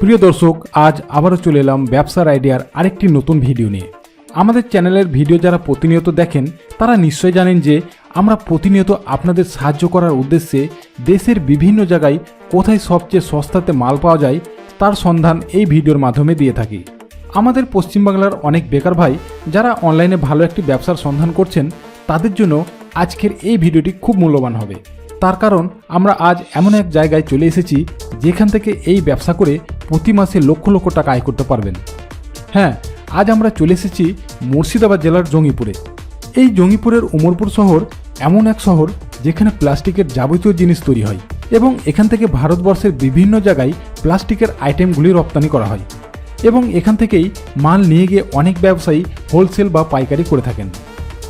প্রিয় দর্শক, আজ আবারও চলে এলাম ব্যবসার আইডিয়ার আরেকটি নতুন ভিডিও নিয়ে। আমাদের চ্যানেলের ভিডিও যারা প্রতিনিয়ত দেখেন, তারা নিশ্চয় জানেন যে আমরা প্রতিনিয়ত আপনাদের সাহায্য করার উদ্দেশ্যে দেশের বিভিন্ন জায়গায় কোথায় সবচেয়ে সস্তাতে মাল পাওয়া যায়, তার সন্ধান এই ভিডিওর মাধ্যমে দিয়ে থাকি। আমাদের পশ্চিমবাংলার অনেক বেকার ভাই যারা অনলাইনে ভালো একটি ব্যবসার সন্ধান করছেন, তাদের জন্য আজকের এই ভিডিওটি খুব মূল্যবান হবে। তার কারণ, আমরা আজ এমন এক জায়গায় চলে এসেছি যেখান থেকে এই ব্যবসা করে প্রতি মাসে লক্ষ লক্ষ টাকা আয় করতে পারবেন। হ্যাঁ আজ আমরা চলে এসেছি মুর্শিদাবাদ জেলার জঙ্গিপুরে। এই জঙ্গিপুরের উমরপুর শহর এমন এক শহর যেখানে প্লাস্টিকের যাবতীয় জিনিস তৈরি হয় এবং এখান থেকে ভারতবর্ষের বিভিন্ন জায়গায় প্লাস্টিকের আইটেমগুলি রপ্তানি করা হয়। এবং এখান থেকেই মাল নিয়ে গিয়ে অনেক ব্যবসায়ী হোলসেল বা পাইকারি করে থাকেন।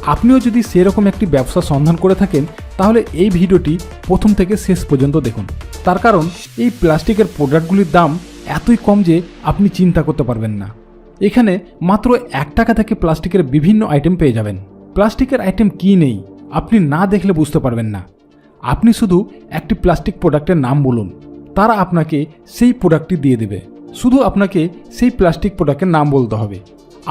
আপনিও যদি সেরকম একটি ব্যবসা সন্ধান করে থাকেন, তাহলে এই ভিডিওটি প্রথম থেকে শেষ পর্যন্ত দেখুন। তার কারণ, এই প্লাস্টিকের প্রোডাক্টগুলির দাম এতই কম যে আপনি চিন্তা করতে পারবেন না। এখানে মাত্র এক টাকা থেকে প্লাস্টিকের বিভিন্ন আইটেম পেয়ে যাবেন। প্লাস্টিকের আইটেম কী নেই, আপনি না দেখলে বুঝতে পারবেন না। আপনি শুধু একটি প্লাস্টিক প্রোডাক্টের নাম বলুন। তারা আপনাকে সেই প্রোডাক্টটি দিয়ে দেবে। শুধু আপনাকে সেই প্লাস্টিক প্রোডাক্টের নাম বলতে হবে।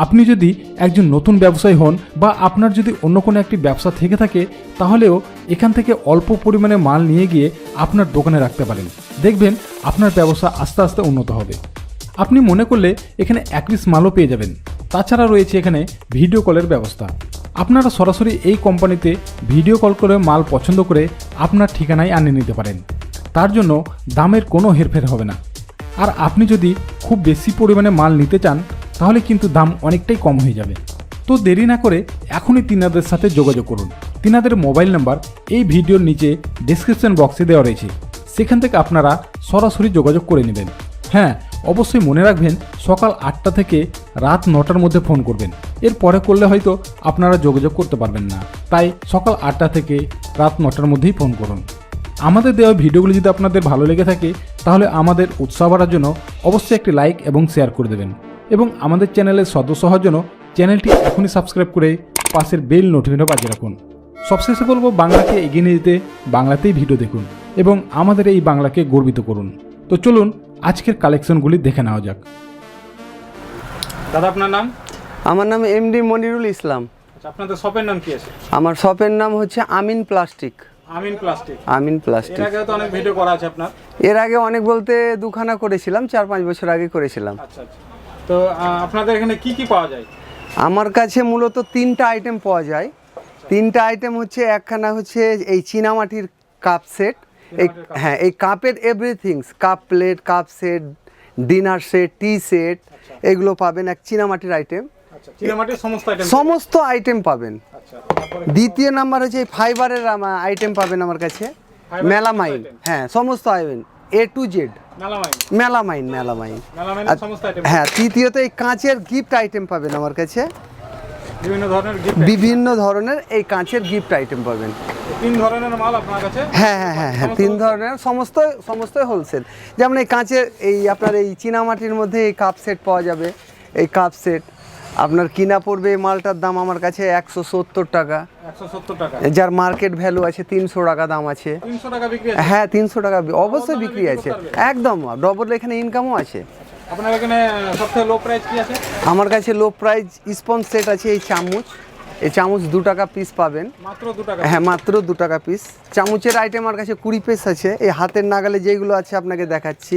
আপনি যদি একজন নতুন ব্যবসায়ী হন বা আপনার যদি অন্য কোনো একটি ব্যবসা থেকে থাকে, তাহলেও এখান থেকে অল্প পরিমাণে মাল নিয়ে গিয়ে আপনার দোকানে রাখতে পারেন। দেখবেন আপনার ব্যবসা আস্তে আস্তে উন্নত হবে। আপনি মনে করলে এখানে এক পিস মালও পেয়ে যাবেন। তাছাড়া রয়েছে এখানে ভিডিও কলের ব্যবস্থা। আপনারা সরাসরি এই কোম্পানিতে ভিডিও কল করে মাল পছন্দ করে আপনার ঠিকানায় আনিয়ে নিতে পারেন। তার জন্য দামের কোনো হেরফের হবে না। আর আপনি যদি খুব বেশি পরিমাণে মাল নিতে চান, তাহলে কিন্তু দাম অনেকটাই কম হয়ে যাবে। তো দেরি না করে এখনই তিনাদের সাথে যোগাযোগ করুন। তিনাদের মোবাইল নাম্বার এই ভিডিওর নিচে ডিসক্রিপশন বক্সে দেওয়া রয়েছে। সেখান থেকে আপনারা সরাসরি যোগাযোগ করে নেবেন। হ্যাঁ অবশ্যই মনে রাখবেন, সকাল আটটা থেকে রাত নটার মধ্যে ফোন করবেন। এর পরে করলে হয়তো আপনারা যোগাযোগ করতে পারবেন না। তাই সকাল আটটা থেকে রাত নটার মধ্যেই ফোন করুন। আমাদের দেওয়া ভিডিওগুলি যদি আপনাদের ভালো লেগে থাকে তাহলে আমাদের উৎসাহ বাড়ার জন্য অবশ্যই একটি লাইক এবং শেয়ার করে দেবেন। এবং আমাদের চ্যানেলের সদস্য হওয়ার জন্য চ্যানেলটি এখনই সাবস্ক্রাইব করে পাশের বেল নোটিফিকেশন বাজিয়ে রাখুন। সবশেষে বলব বাংলাকে এগিয়ে নিয়ে যেতে বাংলাতেই ভিডিও দেখুন এবং আমাদের এই বাংলাকে গর্বিত করুন। তো চলুন আজকের কালেকশনগুলি দেখে নেওয়া যাক। দাদা আপনার নাম? আমার নাম এমডি মনিরুল ইসলাম। আচ্ছা আপনাদের শপের নাম কি আছে? আমার শপের নাম হচ্ছে Amin plastic. Amin plastic. Amin plastic. এর আগে তো অনেক ভিডিও করা আছে আপনার। এর আগে অনেক বলতে দুখানা করেছিলাম চার পাঁচ বছর আগে করেছিলাম। আচ্ছা আচ্ছা। তো আহ, আপনাদের এখানে কি কি পাওয়া যায়? আমার কাছে মূলত তিনটা আইটেম পাওয়া যায়। তিনটা আইটেম হচ্ছে একখানা হচ্ছে এই চীনামাটির কাপ সেট এই হ্যাঁ এই কাপের everythings cup plate cup set dinner set tea set এগুলো পাবেন এক চীনামাটির আইটেম সমস্ত আইটেম পাবেন। আচ্ছা দ্বিতীয় নাম্বার হচ্ছে এই ফাইবারের আইটেম পাবেন আমার কাছে। মেলামাইন হ্যাঁ সমস্ত item A to Z melamine melamine হ্যাঁ তৃতীয়ত এই কাঁচের গিফট আইটেম পাবেন আমার কাছে। বিভিন্ন ধরনের বিভিন্ন ধরনের এই কাঁচের গিফট আইটেম পাবেন। তিন ধরনের মাল আপনার কাছে? হ্যাঁ হ্যাঁ হ্যাঁ হ্যাঁ তিন ধরনের সমস্ত সমস্ত হোলসেল যেমন এই কাঁচের এই আপনার এই চীনামাটির মধ্যে এই কাপ সেট পাওয়া যাবে। এই কাপ সেট আপনার কিনা পড়বে এই মালটার দাম আমার কাছে একশো সত্তর টাকা। যার মার্কেট ভ্যালু আছে তিনশো টাকা দাম আছে। হ্যাঁ তিনশো টাকা অবশ্যই বিক্রি আছে? একদম। ডবল এখানে ইনকামও আছে। আপনার এখানে সবথেকে লো প্রাইস কি আছে? আমার কাছে লো প্রাইস স্পঞ্জ সেট আছে এই চামচ। এই চামচ দু টাকা পিস পাবেন। মাত্র দু টাকা হ্যাঁ মাত্র দু টাকা পিস চামচের আইটেম আমার কাছে কুড়ি পিস আছে। এই হাতের নাগালে যেগুলো আছে আপনাকে দেখাচ্ছি।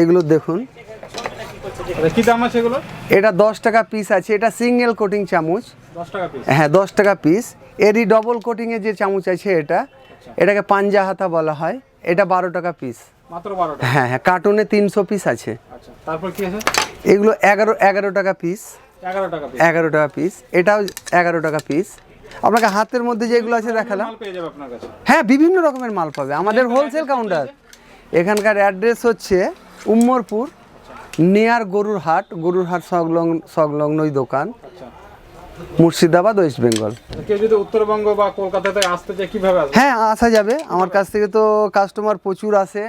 এগুলো দেখুন। আচ্ছা, কি দাম আছে এগুলো? এটা দশ টাকা পিস আছে। এটা সিঙ্গেল কোটিং চামচ। দশ টাকা পিস হ্যাঁ দশ টাকা পিস এরই ডবল কোটিংয়ের যে চামচ আছে এটা এটাকে পাঞ্জা হাতা বলা হয়। এটা বারো টাকা পিস মাত্র বারো হ্যাঁ হ্যাঁ কার্টুনে তিনশো পিস আছে। আচ্ছা তারপর কি আছে? এগুলো এগারো এগারো টাকা পিস এগারো টাকা পিস এগারো টাকা পিস এটাও এগারো টাকা পিস আপনাকে হাতের মধ্যে যেগুলো আছে দেখালাম। হ্যাঁ বিভিন্ন রকমের মাল পাবে। আমাদের হোলসেল কাউন্টার এখানকার অ্যাড্রেস হচ্ছে উম্মরপুর নিয়ার গরুর হাট গরুর হাট সংলগ্ন সংলগ্নই দোকান। আচ্ছা। Murshidabad West Bengal. কেউ যদি উত্তরবঙ্গ বা কলকাতাতে আসতে চায় কীভাবে হ্যাঁ আসা যাবে। আমার কাছ থেকে তো কাস্টমার প্রচুর আসে।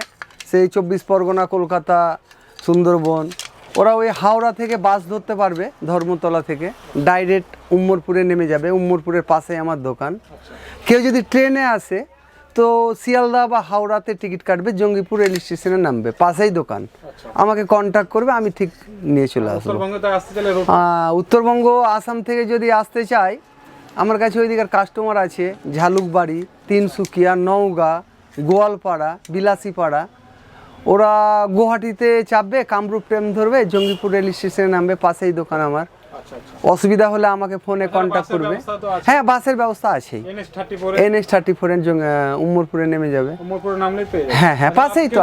সেই চব্বিশ পরগনা কলকাতা সুন্দরবন। ওরা ওই হাওড়া থেকে বাস ধরতে পারবে ধর্মতলা থেকে। ডাইরেক্ট উম্মরপুরে নেমে যাবে। উম্মরপুরের পাশে আমার দোকান। কেউ যদি ট্রেনে আসে তো শিয়ালদা বা হাওড়াতে টিকিট কাটবে জঙ্গিপুর রেল স্টেশনে নামবে পাশেই দোকান। আমাকে কন্ট্যাক্ট করবে আমি ঠিক নিয়ে চলে আসব। উত্তরবঙ্গে আসাম থেকে যদি আসতে চাই আমার কাছে ওইদিকের কাস্টমার আছে ঝালুকবাড়ি তিনসুকিয়া নওগাঁ গোয়ালপাড়া বিলাসীপাড়া। ওরা গুয়াহাটিতে চাপবে কামরূপ ট্রেন ধরবে জঙ্গিপুর রেল স্টেশনে নামবে পাশেই দোকান আমার। আচ্ছা আচ্ছা অসুবিধা হলে আমাকে ফোনে কন্ট্যাক্ট করবে। হ্যাঁ বাসের ব্যবস্থা আছে। এনএস থার্টি ফোর ফোর উম্মরপুরে নেমে যাবে। উমরপুরে হ্যাঁ, হ্যাঁ, পাশেই তো।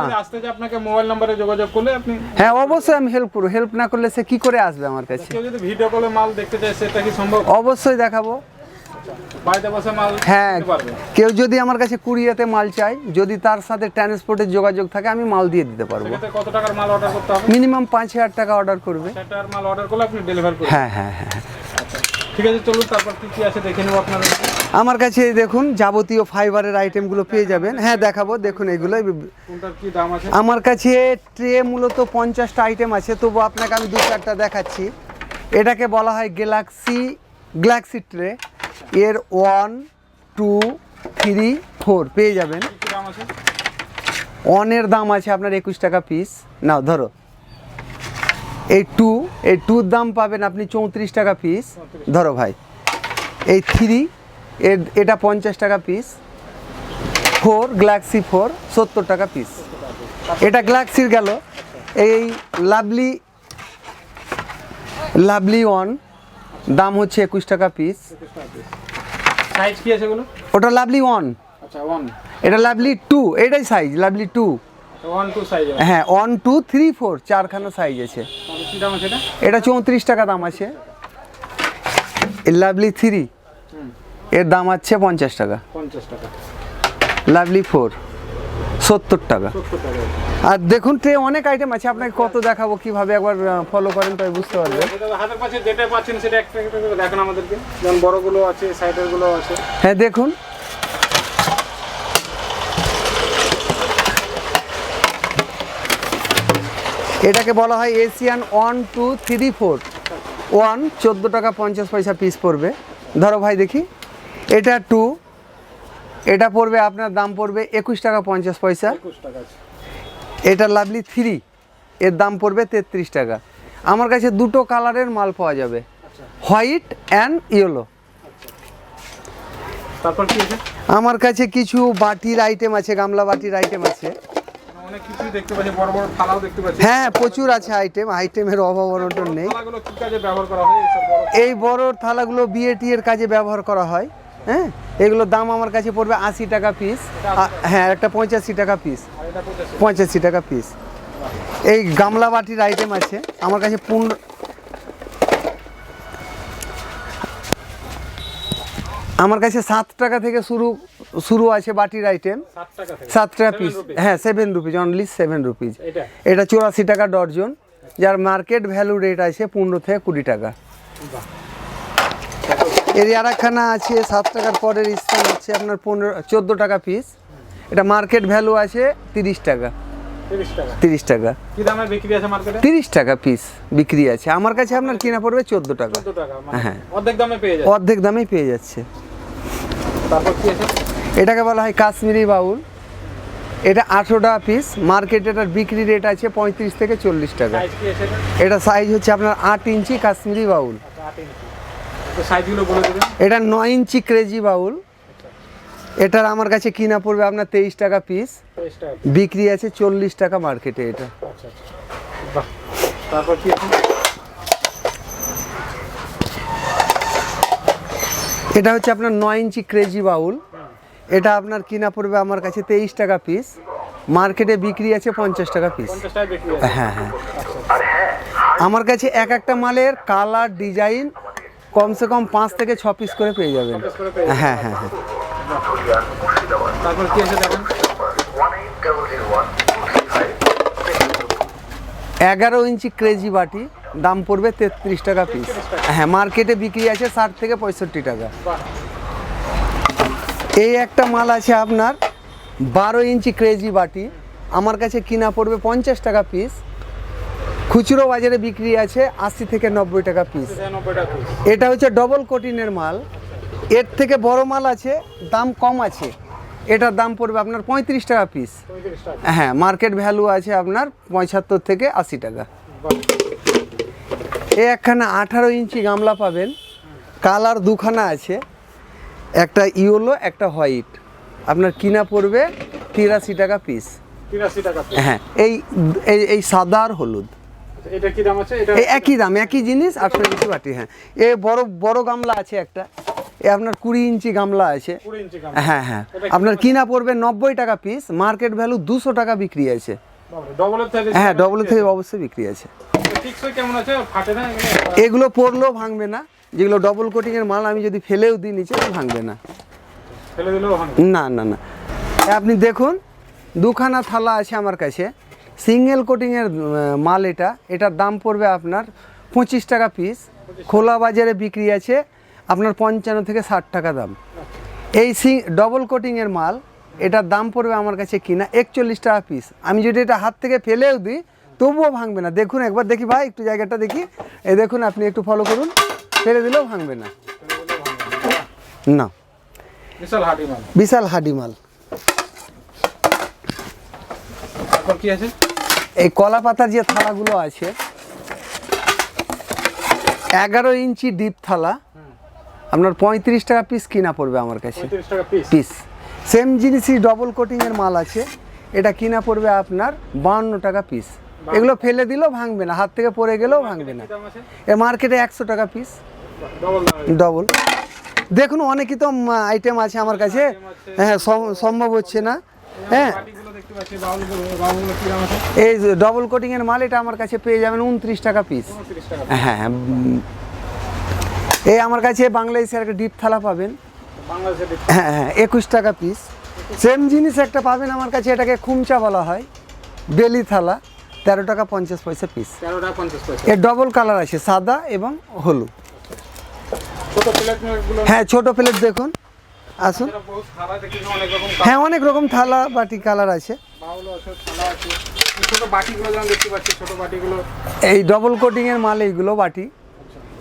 আপনাকে মোবাইল নম্বরে যোগাযোগ করলে আপনি হ্যাঁ অবশ্যই আমি হেল্প করব। হেল্প না করলে সে কি করে আসবে আমার কাছে? ভিডিও কলে মাল দেখতে চাই সেটা কি সম্ভব? অবশ্যই দেখাবো। হ্যাঁ কেউ যদি আমার কাছে কুরিয়াতে মাল চাই যদি তার সাথে ট্রান্সপোর্টের যোগাযোগ থাকে আমি মাল দিয়ে দিতে পারব। কত টাকার মাল অর্ডার করতে হবে? মিনিমাম পাঁচ হাজার টাকা অর্ডার করবে। সেটার মাল অর্ডার করলে আপনি ডেলিভার করবেন। হ্যাঁ হ্যাঁ হ্যাঁ ঠিক আছে চলুন তারপর কি কি আছে দেখে নেব আপনাদের আমার কাছে দেখুন যাবতীয় ফাইবারের আইটেমগুলো পেয়ে যাবেন। হ্যাঁ দেখাবো দেখুন এগুলো কোনটার কি দাম আছে? আমার কাছে ট্রে মূলত পঞ্চাশটা আইটেম আছে তবু আপনাকে আমি দু চারটা দেখাচ্ছি। এটাকে বলা হয় গ্যালাক্সি গ্যালাক্সি ট্রে এর ওয়ান টু থ্রি ফোর পেয়ে যাবেন। কি দাম আছে আপনার একুশ টাকা পিস নাও, ধরো। এই টু এই টুর দাম পাবেন আপনি চৌত্রিশ টাকা পিস ধরো ভাই। এই থ্রি এর, এটা পঞ্চাশ টাকা পিস ফোর গ্যালাক্সি ফোর সত্তর টাকা পিস এটা গ্যালাক্সির গেল। এই লাভলি লাভলি ওয়ান দাম হচ্ছে একুশ টাকা পিস সাইজ কি আছে এগুলো ওটা লাভলি ওয়ান আচ্ছা ওয়ান এটা লাভলি টু এটাই সাইজ লাভলি টু হ্যাঁ ওয়ান টু থ্রি ফোর চারখানা সাইজ আছে। এটা? চৌত্রিশ টাকা দাম আছে। লাভলি থ্রি এর দাম আছে পঞ্চাশ টাকা। পঞ্চাশ টাকা। লাভলি ফোর সত্তর টাকা। আর দেখুন ট্রে অনেক আইটেম আছে আপনাকে কত দেখাবো কীভাবে একবার ফলো করেন তাই বুঝতে পারবেন। হাতের পাশে যেটা পাচ্ছেন সেটা একটা একটা দেখান আমাদেরকে। যেমন বড়গুলো আছে সাইডেরগুলো আছে। হ্যাঁ দেখুন। এটাকে বলা হয় Asian one two three four one চোদ্দ টাকা পঞ্চাশ পয়সা পিস পড়বে। ধরো ভাই দেখি। এটা টু এটা পড়বে আপনার দাম পড়বে একুশ টাকা পঞ্চাশ পয়সা। এটা লাভলি থ্রি এর দাম পড়বে তেত্রিশ টাকা। আমার কাছে দুটো কালারের মাল পাওয়া যাবে হোয়াইট অ্যান্ড ইয়েলো কি আছে? আমার কাছে কিছু বাটির আইটেম আছে গামলা বাটির আইটেম আছে। পাচ্ছি হ্যাঁ প্রচুর আছে আইটেম আইটেমের অভাব অনটন নেই। এই বড় থালাগুলো বিয়েটি এর কাজে ব্যবহার করা হয়। হ্যাঁ? এগুলোর দাম আমার কাছে পড়বে আশি টাকা পিস হ্যাঁ একটা পঁচাশি টাকা পিস পঁচাশি টাকা পিস এই গামলা বাটির আইটেম আছে। আমার কাছে পনেরো আমার কাছে সাত টাকা থেকে শুরু শুরু আছে বাটির আইটেম সাত টাকা পিস হ্যাঁ seven rupees only seven rupees এটা। চুরাশি টাকা ডর্জন যার মার্কেট ভ্যালু রেট আছে পনেরো থেকে কুড়ি টাকা। এর আরেকখানা আছে সাত টাকার পরের স্থান হচ্ছে আপনার পনেরো চোদ্দ টাকা পিস এটা মার্কেট ভ্যালু আছে তিরিশ টাকা। তিরিশ টাকা। তিরিশ টাকা। পিস বিক্রি আছে আমার কাছে আপনার কিনা পড়বে চোদ্দ টাকা। মানে হ্যাঁ। অর্ধেক দামে পেয়ে অর্ধেক দামেই পেয়ে যাচ্ছে। এটাকে বলা হয় কাশ্মীরি বাউল। এটা আঠেরো টাকা পিস মার্কেটে এটার বিক্রি রেট আছে পঁয়ত্রিশ থেকে চল্লিশ টাকা। এটা? এটা সাইজ হচ্ছে আপনার আট ইঞ্চি কাশ্মীরি বাউল আচ্ছা, আট ইঞ্চি তো সাইজগুলো বলে দেবেন। এটা নয় ইঞ্চি ক্রেজি বাউল। এটার আমার কাছে কিনা পড়বে আপনার তেইশ টাকা পিস বিক্রি আছে চল্লিশ টাকা মার্কেটে এটা। আচ্ছা আচ্ছা। বাহ তারপর কি এটা হচ্ছে আপনার নয় ইঞ্চি ক্রেজি বাউল। এটা আপনার কিনা পড়বে আমার কাছে তেইশ টাকা পিস মার্কেটে বিক্রি আছে পঞ্চাশ টাকা পিস হ্যাঁ। হ্যাঁ আমার কাছে এক একটা মালের কালার ডিজাইন কমসে কম পাঁচ থেকে ছ পিস করে পেয়ে যাবেন। হ্যাঁ হ্যাঁ হ্যাঁ। তারপর কি আছে দেখেন? এগারো ইঞ্চি ক্রেজি বাটি দাম পড়বে তেত্রিশ টাকা পিস হ্যাঁ মার্কেটে বিক্রি আছে ষাট থেকে পঁয়ষট্টি টাকা। এই একটা মাল আছে আপনার বারো ইঞ্চি ক্রেজি বাটি আমার কাছে কিনা পড়বে পঞ্চাশ টাকা পিস খুচরো বাজারে বিক্রি আছে আশি থেকে নব্বই টাকা পিস এটা হচ্ছে ডবল কোটিনের মাল। এর থেকে বড় মাল আছে দাম কম আছে। এটার দাম পড়বে আপনার পঁয়ত্রিশ টাকা পিস হ্যাঁ মার্কেট ভ্যালু আছে আপনার পঁচাত্তর থেকে আশি টাকা। এই একখানা আঠারো ইঞ্চি গামলা পাবেন। কালার দুখানা আছে। একটা ইয়েলো একটা হোয়াইট। আপনার কিনা পড়বে তিরাশি টাকা পিস তিরাশি টাকা হ্যাঁ এই এই এই সাদা আর হলুদ। এটা কি দাম আছে? এটা একই দাম একই জিনিস আটশো ইঞ্চি বাটি হ্যাঁ। এ বড় বড় গামলা আছে একটা। এ আপনার কুড়ি ইঞ্চি গামলা আছে। হ্যাঁ হ্যাঁ। আপনার কিনা পড়বে নব্বই টাকা পিস মার্কেট ভ্যালু দুশো টাকা বিক্রি আছে। হ্যাঁ ডবল থেকে অবশ্যই বিক্রি আছে। না এগুলো? পড়লেও ভাঙবে না। যেগুলো ডবল কোটিংয়ের মাল আমি যদি ফেলেও দিই নিচে ভাঙবে না। না। না না আপনি দেখুন দুখানা থালা আছে আমার কাছে। সিঙ্গেল কোটিংয়ের মাল এটা। এটার দাম পড়বে আপনার পঁচিশ টাকা পিস খোলা বাজারে বিক্রি আছে আপনার পঞ্চান্ন থেকে ষাট টাকা দাম। এই সি ডবল কোটিংয়ের মাল এটার দাম পড়বে আমার কাছে কিনা একচল্লিশ টাকা পিস আমি যদি এটা হাত থেকে ফেলেও দিই তবুও ভাঙবে না। দেখুন একবার দেখি ভাই একটু জায়গাটা দেখি। এই দেখুন আপনি একটু ফলো করুন। ফেলে দিলেও ভাঙবে না। না। বিশাল হাটি মাল। বিশাল হাডি মাল। কি আছে? এই কলা পাতার যে থালাগুলো আছে এগারো ইঞ্চি ডিপ থালা আপনার পঁয়ত্রিশ টাকা পিস কিনা পড়বে আমার কাছে। পিস সেম জিনিসই ডবল কোটিংয়ের মাল আছে এটা কিনা পড়বে আপনার বাহান্ন টাকা পিস এগুলো ফেলে দিলেও ভাঙবে না হাত থেকে পড়ে গেলেও ভাঙবে না। এ মার্কেটে একশো টাকা পিস ডবল দেখুন অনেকই তো আইটেম আছে আমার কাছে। হ্যাঁ সম্ভব হচ্ছে না। হ্যাঁ এই ডবল কোটিংয়ের মাল এটা আমার কাছে পেয়ে যাবেন উনত্রিশ টাকা পিস হ্যাঁ হ্যাঁ এই আমার কাছে বাংলাদেশের একটা ডিপ থালা পাবেন। হ্যাঁ হ্যাঁ একুশ টাকা পিস সেম জিনিস একটা পাবেন আমার কাছে এটাকে খুমচা বলা হয়। বেলি থালা তেরো টাকা পঞ্চাশ পয়সা পিস এর ডবল কালার আছে সাদা এবং হলুদ। হ্যাঁ ছোট প্লেট দেখুন। আসুন। এরা হ্যাঁ অনেক রকম থালা বাটি কালার আছে। এই ডবল কোটিংয়ের মাল এইগুলো বাটি।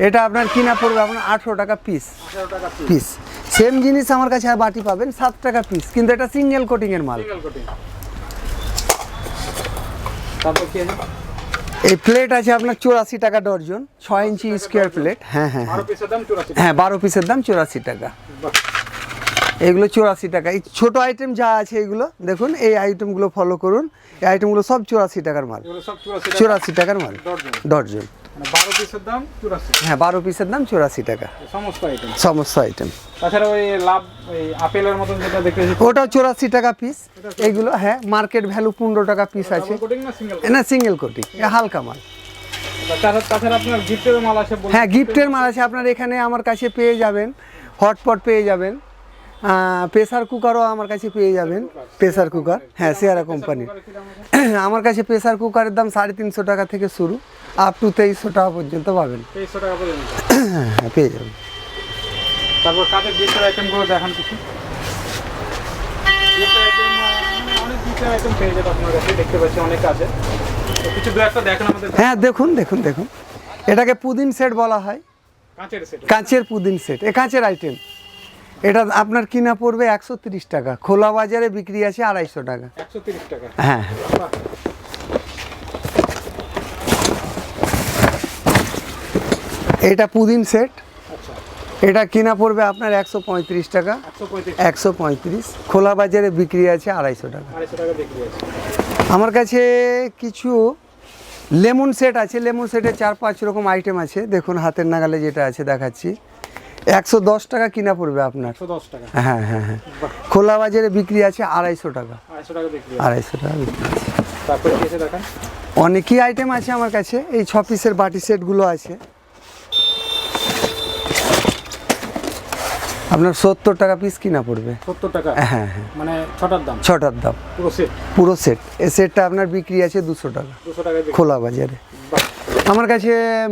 এটা আপনার কিনা পড়বে আপনার আঠেরো টাকা পিস পিস সেম জিনিস আমার কাছে আর বাটি পাবেন সাত টাকা পিস কিন্তু এটা সিঙ্গেল মাল। কোটিং কি আছে? এই প্লেট আছে আপনার চুরাশি টাকা ডর্জন ছয় ইঞ্চি স্কোয়ার প্লেট হ্যাঁ হ্যাঁ হ্যাঁ। বারো পিসের দাম চুরাশি টাকা। বাহ। এগুলো চুরাশি টাকা। এই ছোট আইটেম যা আছে এগুলো দেখুন এই আইটেমগুলো ফলো করুন। এই আইটেমগুলো সব চুরাশি টাকার মাল। এগুলো চুরাশি টাকার মাল। ডর্জন মানে বারো পিসের দাম চুরাশি। হ্যাঁ বারো পিসের দাম চুরাশি টাকা। সমস্ত আইটেম সমস্ত আইটেম তাছাড়া ওই লাভ আপেলের মতন যেটা দেখতেছি ওটাও চুরাশি টাকা পিস এইগুলো হ্যাঁ মার্কেট ভ্যালু পনেরো টাকা পিস আছে। না সিঙ্গেল কোটি হালকা মাল। তাছাড়া তাছাড়া আপনার গিফটের মাল আছে হ্যাঁ গিফটের মাল আছে। আপনার এখানে আমার কাছে পেয়ে যাবেন হটপট পেয়ে যাবেন। প্রেসার কুকারও আমার কাছে পেয়ে যাবেন। প্রেসার কুকার হ্যাঁ সেয়ারা কোম্পানির? আমার কাছে প্রেসার কুকারের দাম সাড়ে তিনশো টাকা থেকে শুরু আপ টু তেইশশো টাকা পর্যন্ত পাবেন। হ্যাঁ পেয়ে যাবেন। তারপর কাঠের গিফটের আইটেমগুলো দেখান কিছু। হ্যাঁ দেখুন দেখুন দেখুন। এটাকে পুদিন সেট বলা হয়। কাঁচের পুদিন সেট এ কাঁচের আইটেম এটা আপনার কিনা পড়বে একশো তিরিশ টাকা। খোলা বাজারে বিক্রি আছে আড়াইশো টাকা। একশো তিরিশ টাকা। হ্যাঁ। এটা পুদিন সেট। আচ্ছা। এটা কিনা পড়বে আপনার একশো পঁয়ত্রিশ টাকা। একশো পঁয়ত্রিশ। খোলা বাজারে বিক্রি আছে আড়াইশো টাকা। আমার কাছে কিছু লেমন সেট আছে। লেমন সেটে চার পাঁচ রকম আইটেম আছে। দেখুন হাতের নাগালে যেটা আছে দেখাচ্ছি। একশো দশ টাকা কিনা পড়বে আপনার। হ্যাঁ হ্যাঁ হ্যাঁ। খোলা বাজারে বিক্রি আছে আড়াইশো টাকা। আড়াইশো টাকা বিক্রি আছে। অনেকই আইটেম আছে আমার কাছে। এই ছ পিসের বাটি সেটগুলো আছে। আপনার সত্তর টাকা পিস কিনা পড়বে। সত্তর টাকা? হ্যাঁ হ্যাঁ। মানে ছটার দাম? ছটার দাম। পুরো সেট পুরো সেট এই সেটটা আপনার বিক্রি আছে দুশো টাকা। দুশো টাকা খোলা বাজারে। আমার কাছে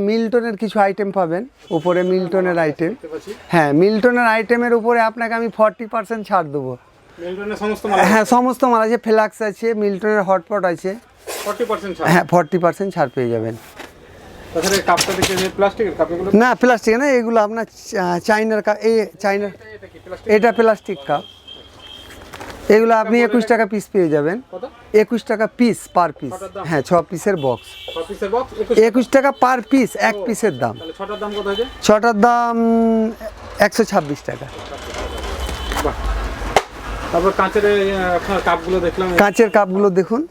মিল্টনের কিছু আইটেম পাবেন উপরে মিল্টনের আইটেম হ্যাঁ মিল্টনের আইটেমের উপরে আপনাকে আমি ফর্টি পার্সেন্ট ছাড় দেবো। মিল্টনের সমস্ত মাল হ্যাঁ সমস্ত মাল আছে ফ্লাক্স আছে মিল্টনের হটপট আছে। হ্যাঁ ফর্টি পার্সেন্ট ছাড় পেয়ে যাবেন। না প্লাস্টিক না এগুলো আপনার চাইনার কাপ এই চাইনার এটা প্লাস্টিক কাপ এগুলো আপনি একুশ টাকা পিস পেয়ে যাবেন। একুশ টাকা পিস পার পিস হ্যাঁ ছ পিসের বক্স একুশ টাকা। পার পিস এক পিসের দাম। ছটার দাম একশো ছাব্বিশ টাকা। তারপর কাঁচের কাপগুলো দেখলাম। কাঁচের কাপগুলো দেখুন।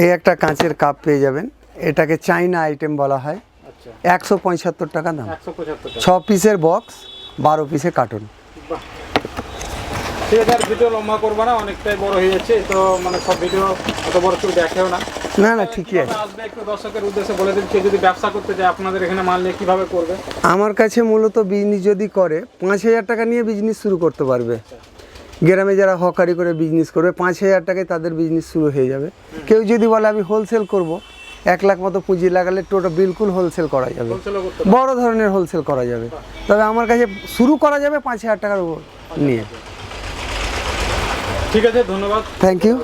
এই একটা কাঁচের কাপ পেয়ে যাবেন। এটাকে চাইনা আইটেম বলা হয়। একশো পঁচাত্তর টাকা দাম। ছ পিসের বক্স বারো পিসের কার্টুন বাহ। ঠিক আছে আর ভিডিও লম্বা করব না অনেকটাই বড় হয়ে যাচ্ছে তো মানে সব ভিডিও অত বড় কেউ দেখেও না। না না ঠিকই আছে। কীভাবে আসবে একটু দর্শকের উদ্দেশ্যে বলে দিন কেউ যদি ব্যবসা করতে চায় আপনাদের এখানে মাল নিয়ে কীভাবে করবে? আমার কাছে মূলত বিজনেস যদি করে পাঁচ হাজার টাকা নিয়ে বিজনেস শুরু করতে পারবে। গ্রামে যারা হকারি করে বিজনেস করবে পাঁচ হাজার টাকায় তাদের বিজনেস শুরু হয়ে যাবে। কেউ যদি বলে আমি হোলসেল করব এক লাখ মতো পুঁজি লাগালে টোটাল বিলকুল হোলসেল করা যাবে। বড় ধরনের হোলসেল করা যাবে। তবে আমার কাছে শুরু করা যাবে পাঁচ হাজার টাকার উপর নিয়ে। ঠিক আছে ধন্যবাদ। Thank you